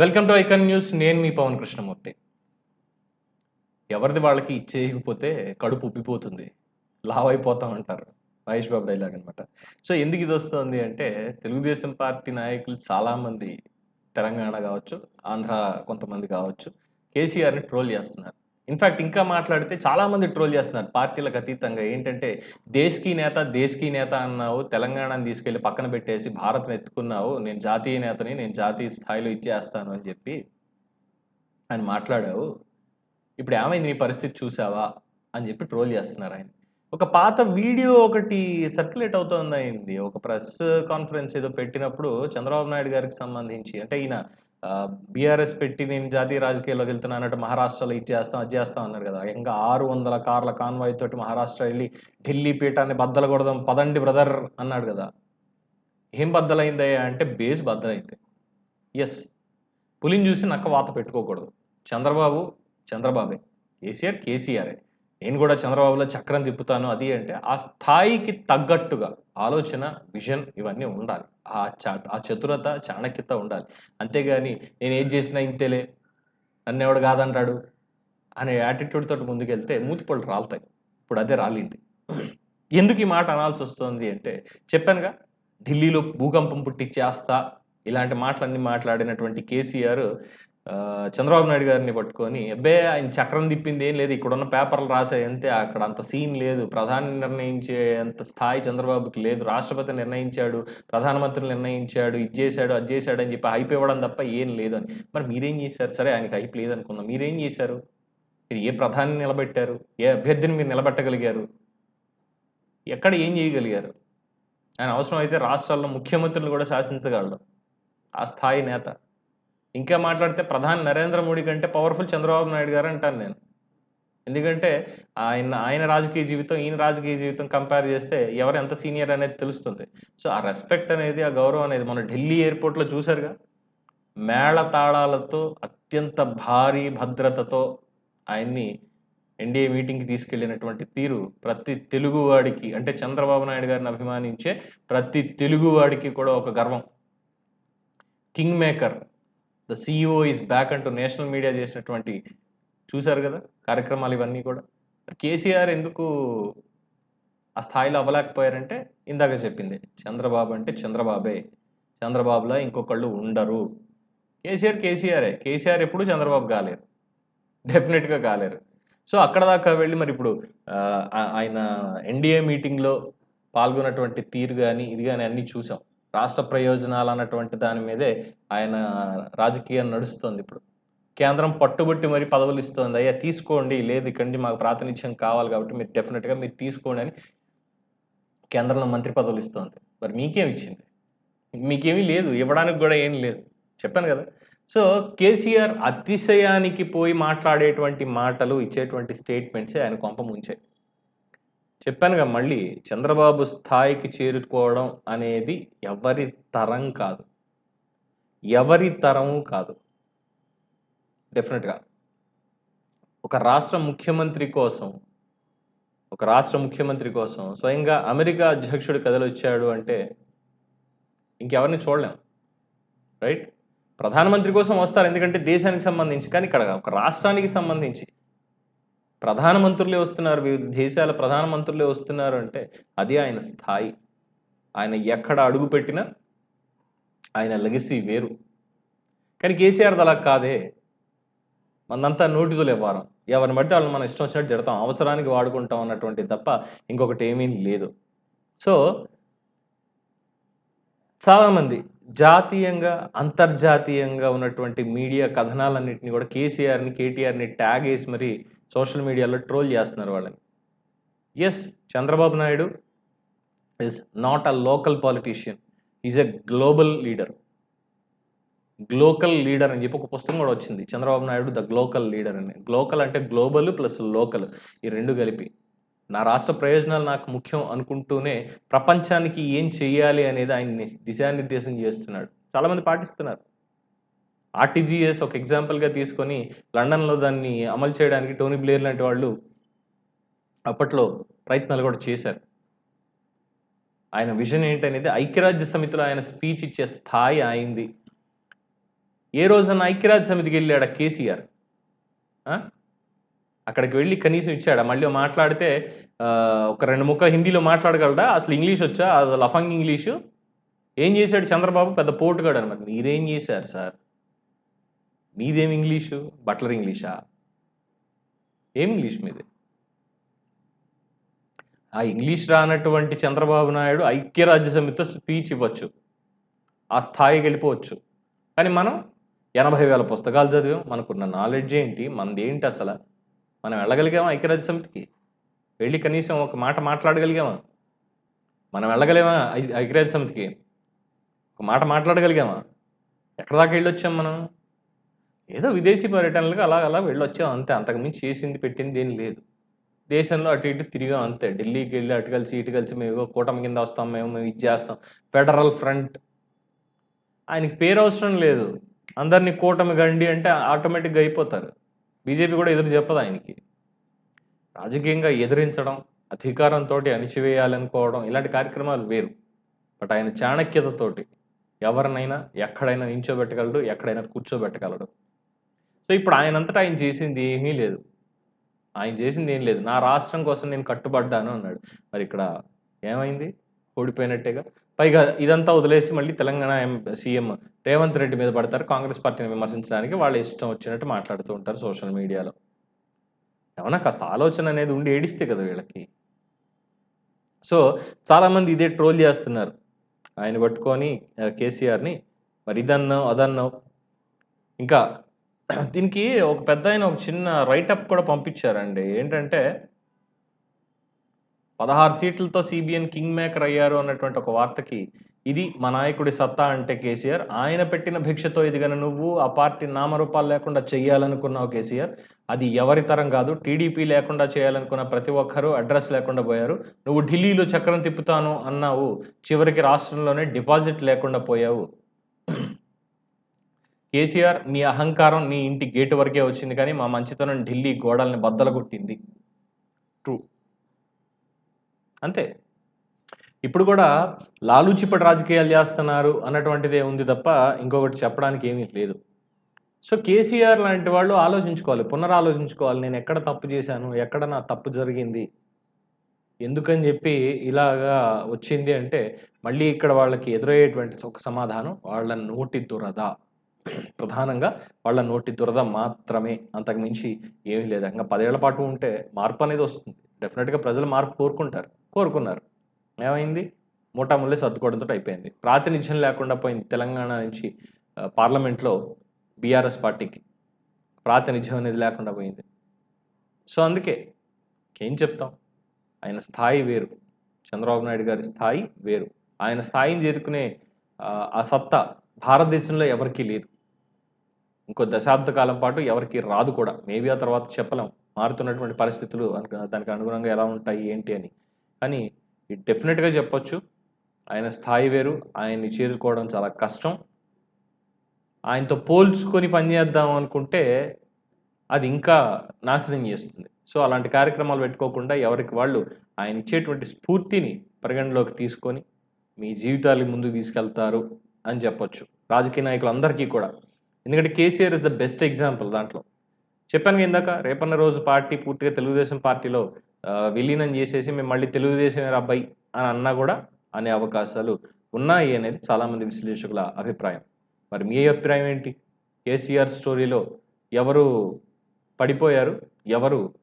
Welcome to icon news నేను మీ పవన్ కృష్ణమూర్తి. ఎవరిది వాళ్ళకి ఇచ్చేయకపోతే కడుపు ఉబ్బిపోతుంది. లావ్ అయిపోతాం అంటారు. మహేష్ బాబు డైలాగ్ అనమాట సో ఎందుకు ఇది వస్తుంది అంటే తెలుగుదేశం పార్టీ నాయకులు చాలామంది తెలంగాణ కావచ్చు ఆంధ్ర కొంతమంది కావచ్చు కేసీఆర్ని ట్రోల్ చేస్తున్నారు. ఇన్ఫాక్ట్ ఇంకా మాట్లాడితే చాలామంది ట్రోల్ చేస్తున్నారు పార్టీలకు అతీతంగా. ఏంటంటే దేశ్కి నేత దేశ్కి నేత అన్నావు తెలంగాణని తీసుకెళ్ళి పక్కన పెట్టేసి భారత్ని ఎత్తుకున్నావు నేను జాతీయ నేతని నేను జాతీయ స్థాయిలో ఇచ్చేస్తాను అని చెప్పి ఆయన మాట్లాడావు. ఇప్పుడు ఏమైంది నీ పరిస్థితి చూసావా అని చెప్పి ట్రోల్ చేస్తున్నారు ఆయన. ఒక పాత వీడియో ఒకటి సర్క్యులేట్ అవుతోంది అయింది. ఒక ప్రెస్ కాన్ఫరెన్స్ ఏదో పెట్టినప్పుడు చంద్రబాబు నాయుడు గారికి సంబంధించి అంటే ఈయన బీఆర్ఎస్ పెట్టి నేను జాతీయ రాజకీయాల్లోకి వెళ్తున్నా అన్నట్టు మహారాష్ట్రలో ఇది చేస్తాం అది చేస్తాం అన్నారు కదా. ఇంకా ఆరు వందల కార్ల కాన్వాయ్ తోటి మహారాష్ట్ర వెళ్ళి ఢిల్లీ పీఠాన్ని బద్దలు కొడదాం పదండి బ్రదర్ అన్నాడు కదా. ఏం బద్దలైందయ్యా అంటే బేస్ బద్దలైంది ఎస్ పులిని చూసి నక్క వాత పెట్టుకోకూడదు. చంద్రబాబు చంద్రబాబే. కేసీఆర్ కేసీఆరే. నేను కూడా చంద్రబాబులో చక్రం తిప్పుతాను అది అంటే ఆ స్థాయికి తగ్గట్టుగా ఆలోచన విజన్ ఇవన్నీ ఉండాలి. ఆ చ ఆ చతురత చాణక్యత ఉండాలి. అంతేగాని నేను ఏం చేసినా ఇంతేలే నన్ను ఎవడు కాదంటాడు అనే యాటిట్యూడ్ తోటి ముందుకెళ్తే మూతిపళ్ళు రాలుతాయి. ఇప్పుడు అదే రాలింది. ఎందుకు ఈ మాట అనాల్సి వస్తుంది అంటే చెప్పానుగా ఢిల్లీలో భూకంపం పుట్టించేస్తా ఇలాంటి మాటలన్నీ మాట్లాడినటువంటి కేసీఆర్ చంద్రబాబు నాయుడు గారిని పట్టుకొని అబ్బే ఆయన చక్రం తిప్పింది ఏం లేదు ఇక్కడ ఉన్న పేపర్లు రాసే అంతే అక్కడ అంత సీన్ లేదు ప్రధాని నిర్ణయించే అంత స్థాయి చంద్రబాబుకి లేదు రాష్ట్రపతి నిర్ణయించాడు ప్రధానమంత్రి నిర్ణయించాడు ఇది చేశాడు అది చేశాడు అని చెప్పి హైప్ ఇవ్వడం తప్ప ఏం లేదు అని మరి మీరేం చేశారు? సరే ఆయనకి హైప్ లేదనుకుందాం. మీరేం చేశారు? మీరు ఏ ప్రధాని నిలబెట్టారు? ఏ అభ్యర్థిని మీరు నిలబెట్టగలిగారు? ఎక్కడ ఏం చేయగలిగారు? ఆయన అవసరం అయితే రాష్ట్రాల్లో ముఖ్యమంత్రులు కూడా శాసించగలడు. ఆ స్థాయి నేత. ఇంకా మాట్లాడితే ప్రధాని నరేంద్ర మోడీ కంటే పవర్ఫుల్ చంద్రబాబు నాయుడు గారు అంటాను నేను. ఎందుకంటే ఆయన ఆయన రాజకీయ జీవితం ఈయన రాజకీయ జీవితం కంపేర్ చేస్తే ఎవరు ఎంత సీనియర్ అనేది తెలుస్తుంది. సో ఆ రెస్పెక్ట్ అనేది ఆ గౌరవం అనేది మన ఢిల్లీ ఎయిర్పోర్ట్లో చూసారుగా మేళ తాళాలతో అత్యంత భారీ భద్రతతో ఆయన్ని ఎన్డీఏ మీటింగ్కి తీసుకెళ్ళినటువంటి తీరు ప్రతి తెలుగువాడికి అంటే చంద్రబాబు నాయుడు గారిని అభిమానించే ప్రతి తెలుగువాడికి కూడా ఒక గర్వం. King maker the CEO is back అంటూ నేషనల్ మీడియా చేసినటువంటి చూశారు కదా కార్యక్రమాలు ఇవన్నీ కూడా. కేసీఆర్ ఎందుకు ఆ స్థాయిలో అవ్వలేకపోయారంటే ఇందాక చెప్పింది చంద్రబాబు అంటే చంద్రబాబే చంద్రబాబులా ఇంకొకళ్ళు ఉండరు. కేసీఆర్ కేసీఆరే కేసీఆర్ ఎప్పుడు చంద్రబాబు కాలేరు డెఫినెట్గా కాలేరు. సో అక్కడ దాకా వెళ్ళి మరి ఇప్పుడు ఆ, ఆయన ఎన్డీఏ మీటింగ్లో పాల్గొన్నటువంటి తీరు కానీ ఇది కానీ అన్నీ చూసాం. రాష్ట్ర ప్రయోజనాలు అన్నటువంటి దాని మీదే ఆయన రాజకీయం నడుస్తుంది ఇప్పుడు. కేంద్రం పట్టుబట్టి మరి పదవులు ఇస్తుంది. అయ్యా తీసుకోండి. లేదు ఇక్కడి మాకు ప్రాతినిధ్యం కావాలి కాబట్టి మీరు డెఫినెట్గా మీరు తీసుకోండి అని కేంద్రంలో మంత్రి పదవులు ఇస్తుంది. మరి మీకేమి ఇచ్చింది? మీకేమీ లేదు. ఇవ్వడానికి కూడా ఏం లేదు. చెప్పాను కదా. సో కేసీఆర్ అతిశయానికి పోయి మాట్లాడేటువంటి మాటలు ఇచ్చేటువంటి స్టేట్మెంట్సే ఆయన కొంప ముంచాయి. చెప్పానుగా మళ్ళీ చంద్రబాబు స్థాయికి చేరుకోవడం అనేది ఎవరి తరం కాదు. ఎవరి తరం కాదు. డెఫినెట్గా ఒక రాష్ట్ర ముఖ్యమంత్రి కోసం ఒక రాష్ట్ర ముఖ్యమంత్రి కోసం స్వయంగా అమెరికా అధ్యక్షుడు కథలు వచ్చాడు అంటే ఇంకెవరిని చూడలేం. రైట్ ప్రధానమంత్రి కోసం వస్తారు ఎందుకంటే దేశానికి సంబంధించి. కానీ ఇక్కడ ఒక రాష్ట్రానికి సంబంధించి ప్రధానమంత్రులే వస్తున్నారు. వివిధ దేశాల ప్రధానమంత్రులే వస్తున్నారు అంటే అది ఆయన స్థాయి. ఆయన ఎక్కడ అడుగు పెట్టినా ఆయన లెగసీ వేరు. కానీ కేసీఆర్ అలా కాదే. మనంతా నోటితులు ఇవ్వరం. ఎవరిని బట్టి వాళ్ళని మనం ఇష్టం వచ్చినట్టు జడతాం అవసరానికి వాడుకుంటాం అన్నటువంటి తప్ప ఇంకొకటి ఏమీ లేదు. సో చాలామంది జాతీయంగా అంతర్జాతీయంగా ఉన్నటువంటి మీడియా కథనాలన్నింటినీ కూడా కేసీఆర్ని కేటీఆర్ని ట్యాగ్ వేసి మరి సోషల్ మీడియాలో ట్రోల్ చేస్తున్నారు వాళ్ళని. Yes Chandrababu Naidu is not a local politician is a global leader glocal leader అని చెప్పి ఒక పుస్తకం కూడా వచ్చింది. Chandrababu Naidu the glocal leader అని. గ్లోకల్ అంటే గ్లోబల్ ప్లస్ లోకల్ ఈ రెండు కలిపి. నా రాష్ట్ర ప్రయోజనాలు నాకు ముఖ్యం అనుకుంటూనే ప్రపంచానికి ఏం చేయాలి అనేది ఆయన దిశానిర్దేశం చేస్తున్నాడు. చాలామంది పాటిస్తున్నారు. ఆర్టీజీఎస్ ఒక ఎగ్జాంపుల్గా తీసుకొని లండన్లో దాన్ని అమలు చేయడానికి టోనీ బ్లేయర్ లాంటి వాళ్ళు అప్పట్లో ప్రయత్నాలు కూడా చేశారు. ఆయన విజన్ ఏంటనేది ఐక్యరాజ్య సమితిలో ఆయన స్పీచ్ ఇచ్చే స్థాయి అయింది. ఏ రోజున ఐక్యరాజ్య సమితికి వెళ్ళాడు కేసీఆర్? అక్కడికి వెళ్ళి కనీసం ఇచ్చాడా? మళ్ళీ మాట్లాడితే ఒక రెండు ముక్క హిందీలో మాట్లాడగలడా? అసలు ఇంగ్లీష్ వచ్చా? అది లఫంగ్ ఇంగ్లీషు? ఏం చేశాడు చంద్రబాబు? పెద్ద పోటుగాడు అనమాట మీరేం చేశారు సార్? మీదేం ఇంగ్లీషు? బట్లర్ ఇంగ్లీషా? ఏం ఇంగ్లీష్ మీది? ఆ ఇంగ్లీష్ రానటువంటి చంద్రబాబు నాయుడు ఐక్యరాజ్య సమితితో స్పీచ్ ఇవ్వచ్చు. ఆ స్థాయికి వెళ్ళిపోవచ్చు. కానీ మనం ఎనభై వేల పుస్తకాలు చదివాం. మనకున్న నాలెడ్జ్ ఏంటి? మనది ఏంటి అసలు? మనం వెళ్ళగలిగామా ఐక్యరాజ్య సమితికి వెళ్ళి కనీసం ఒక మాట మాట్లాడగలిగామా? మనం వెళ్ళగలేమా ఐ- ఐక్యరాజ్య సమితికి ఒక మాట మాట్లాడగలిగామా? ఎక్కడ దాకా వెళ్ళొచ్చాం మనం? ఏదో విదేశీ పర్యటనలకు అలా అలా వెళ్ళొచ్చాం అంతే. అంతకుమించి చేసింది పెట్టింది ఏం లేదు. దేశంలో అటు ఇటు తిరిగాం అంతే. ఢిల్లీకి వెళ్ళి అటు కలిసి ఇటు కలిసి మేము కూటమి కింద వస్తాం మేము మేము ఇది చేస్తాం. Federal front. ఆయనకి పేరు అవసరం లేదు. అందరినీ కూటమి గండి అంటే ఆటోమేటిక్గా అయిపోతారు. బీజేపీ కూడా ఎదురు చెప్పదు ఆయనకి. రాజకీయంగా ఎదిరించడం అధికారంతో అణిచివేయాలనుకోవడం ఇలాంటి కార్యక్రమాలు వేరు. బట్ ఆయన చాణక్యతతోటి ఎవరినైనా ఎక్కడైనా నించోబెట్టగలడు ఎక్కడైనా కూర్చోబెట్టగలడు. సో ఇప్పుడు ఆయనంతటా ఆయన చేసింది ఏమీ లేదు. ఆయన చేసింది ఏం లేదు. నా రాష్ట్రం కోసం నేను కట్టుబడ్డాను అన్నాడు. మరి ఇక్కడ ఏమైంది? ఓడిపోయినట్టేగా. పైగా ఇదంతా వదిలేసి మళ్ళీ తెలంగాణ సీఎం రేవంత్ రెడ్డి మీద పడతారు. కాంగ్రెస్ పార్టీని విమర్శించడానికి వాళ్ళ ఇష్టం వచ్చినట్టు మాట్లాడుతూ ఉంటారు సోషల్ మీడియాలో. ఏమన్నా కాస్త ఆలోచన అనేది ఉండి ఏడిస్తే కదా వీళ్ళకి. సో చాలామంది ఇదే ట్రోల్ చేస్తున్నారు. ఆయన పట్టుకొని కేసీఆర్ని మరి ఇదన్నావు అదన్నావు ఇంకా దీనికి ఒక పెద్ద ఆయన ఒక చిన్న రైటప్ కూడా పంపించారండి. ఏంటంటే పదహారు సీట్లతో సిబిఎన్ కింగ్ మేకర్ అయ్యారు అన్నటువంటి ఒక వార్తకి ఇది మా నాయకుడి సత్తా అంటే కేసీఆర్. ఆయన పెట్టిన భిక్షతో ఎదిగిన నువ్వు ఆ పార్టీ నామరూపాలు లేకుండా చేయాలనుకున్నావు కేసీఆర్ అది ఎవరి తరం కాదు. టీడీపీ లేకుండా చేయాలనుకున్న ప్రతి ఒక్కరూ అడ్రస్ లేకుండా పోయారు. నువ్వు ఢిల్లీలో చక్రం తిప్పుతాను అన్నావు. చివరికి రాష్ట్రంలోనే డిపాజిట్ లేకుండా పోయావు. కేసీఆర్ నీ అహంకారం నీ ఇంటి గేటు వరకే వచ్చింది కానీ మా మంచితనం ఢిల్లీ గోడల్ని బద్దలగొట్టింది ట్రూ అంతే. ఇప్పుడు కూడా లాలూచిపడి రాజకీయాలు చేస్తున్నారు అన్నటువంటిదే ఉంది తప్ప ఇంకొకటి చెప్పడానికి ఏమీ లేదు. సో కేసీఆర్ లాంటి వాళ్ళు ఆలోచించుకోవాలి పునరాలోచించుకోవాలి. నేను ఎక్కడ తప్పు చేశాను ఎక్కడ నా తప్పు జరిగింది ఎందుకని చెప్పి ఇలాగా వచ్చింది అంటే మళ్ళీ ఇక్కడ వాళ్ళకి ఎదురయ్యేటువంటి ఒక సమాధానం వాళ్ళ నోటి దురద. ప్రధానంగా వాళ్ళ నోటి దురద మాత్రమే. అంతకుమించి ఏమీ లేదు. ఇంకా పదేళ్ళ పాటు ఉంటే మార్పు అనేది వస్తుంది. డెఫినెట్గా ప్రజలు మార్పు కోరుకుంటారు. కోరుకున్నారు. ఏమైంది? మూటాముల్లే సర్దుకోవడంతో అయిపోయింది. ప్రాతినిధ్యం లేకుండా పోయింది తెలంగాణ నుంచి పార్లమెంట్లో బీఆర్ఎస్ పార్టీకి. ప్రాతినిధ్యం అనేది లేకుండా పోయింది. సో అందుకే ఏం చెప్తాం? ఆయన స్థాయి వేరు. చంద్రబాబు నాయుడు గారి స్థాయి వేరు. ఆయన స్థాయిని చేరుకునే ఆ, ఆ సత్తా భారతదేశంలో ఎవరికీ లేదు. ఇంకో దశాబ్ద కాలం పాటు ఎవరికి రాదు కూడా. మేబీ ఆ తర్వాత చెప్పలేం. మారుతున్నటువంటి పరిస్థితులు దానికి అనుగుణంగా ఎలా ఉంటాయి ఏంటి అని. కానీ డెఫినెట్గా చెప్పొచ్చు. ఆయన స్థాయి వేరు. ఆయన్ని చేరుకోవడం చాలా కష్టం. ఆయనతో పోల్చుకొని పనిచేద్దాం అనుకుంటే అది ఇంకా నాశనం చేస్తుంది. సో అలాంటి కార్యక్రమాలు పెట్టుకోకుండా ఎవరికి వాళ్ళు ఆయన ఇచ్చేటువంటి స్ఫూర్తిని పరిగణలోకి తీసుకొని మీ జీవితాలు ముందుకు తీసుకెళ్తారు అని చెప్పొచ్చు. రాజకీయ నాయకులందరికీ కూడా. ఎందుకంటే KCR is the best example దాంట్లో. చెప్పాను ఇందాక రేపన్న రోజు పార్టీ పూర్తిగా తెలుగుదేశం పార్టీలో విలీనం చేసేసి మేము మళ్ళీ తెలుగుదేశం అబ్బాయి అని అన్నా కూడా అనే అవకాశాలు ఉన్నాయి అనేది చాలామంది విశ్లేషకుల అభిప్రాయం. మరి మీ అభిప్రాయం ఏంటి? కేసీఆర్ స్టోరీలో ఎవరు పడిపోయారు? ఎవరు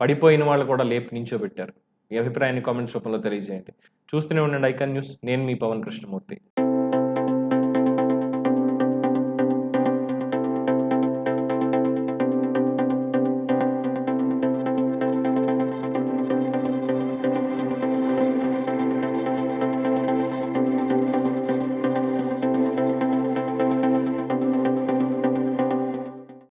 పడిపోయిన వాళ్ళు కూడా లేపు నించోబెట్టారు? మీ అభిప్రాయాన్ని కామెంట్స్ రూపంలో తెలియజేయండి. చూస్తూనే ఉండండి ఐకాన్ న్యూస్. నేను మీ పవన్ కృష్ణమూర్తి.